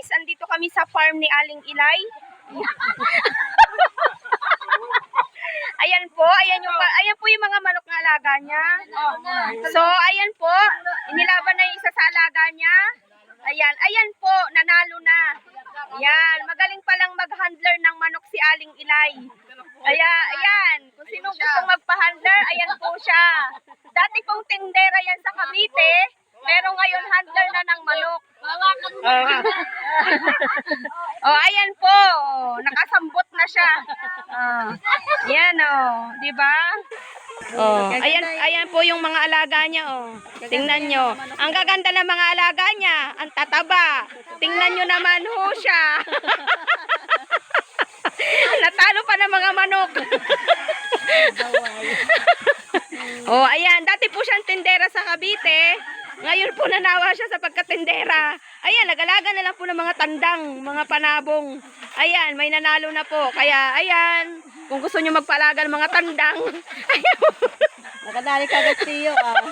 guys, andito kami sa farm ni Aling Ilay. ayan po, ayan yung ayan po yung mga manok na alaga niya. So, ayan po, inilaban na yung isa sa alaga niya. Ayan, ayan po, nanalo na. Ayan, magaling palang mag-handler ng manok si Aling Ilay. Kaya, ayan, kung sino gustong magpa-handler, ayan po siya. Dati pong tindera yan sa Cavite, pero ngayon handler na ng manok. oh, ayan po. Nakasambot na siya. Oh. Yan oh, 'di ba? Oh, ayan ayan po yung mga alaga niya oh. Tingnan nyo. Ang gaganda ng mga alaga niya, ang tataba. Tingnan nyo naman ho siya. Natalo pa ng mga manok. oh, ayan. Dati po siyang tindera sa Cavite. Ngayon po nanawa siya sa pagkatindera. Ayan, nagalaga na lang po ng mga tandang, mga panabong. Ayan, may nanalo na po. Kaya, ayan, kung gusto nyo magpalaga ng mga tandang, Nakadali ka agad siyo ah.